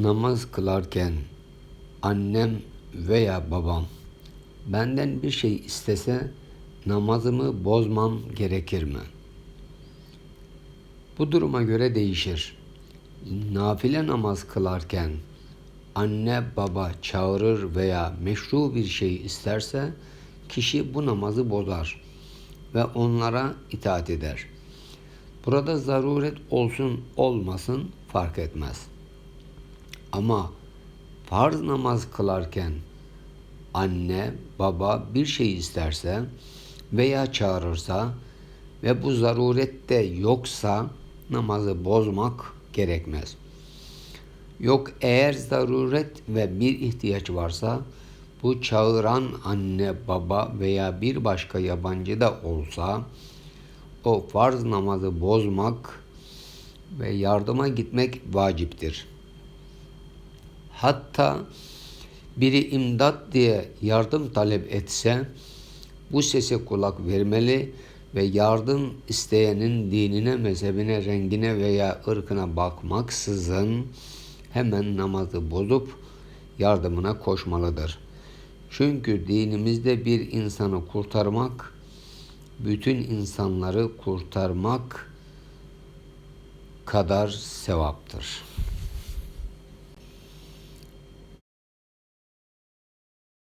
namaz kılarken annem veya babam benden bir şey istese namazımı bozmam gerekir mi? Bu duruma göre değişir. Nafile namaz kılarken anne baba çağırır veya meşru bir şey isterse kişi bu namazı bozar ve onlara itaat eder. Burada zaruret olsun olmasın fark etmez. Ama farz namaz kılarken anne baba bir şey isterse veya çağırırsa ve bu zarurette yoksa namazı bozmak gerekmez. Yok eğer zaruret ve bir ihtiyaç varsa bu çağıran anne baba veya bir başka yabancı da olsa o farz namazı bozmak ve yardıma gitmek vaciptir. Hatta biri imdat diye yardım talep etse bu sese kulak vermeli ve yardım isteyenin dinine, mezhebine, rengine veya ırkına bakmaksızın hemen namazı bozup yardımına koşmalıdır. Çünkü dinimizde bir insanı kurtarmak, bütün insanları kurtarmak kadar sevaptır.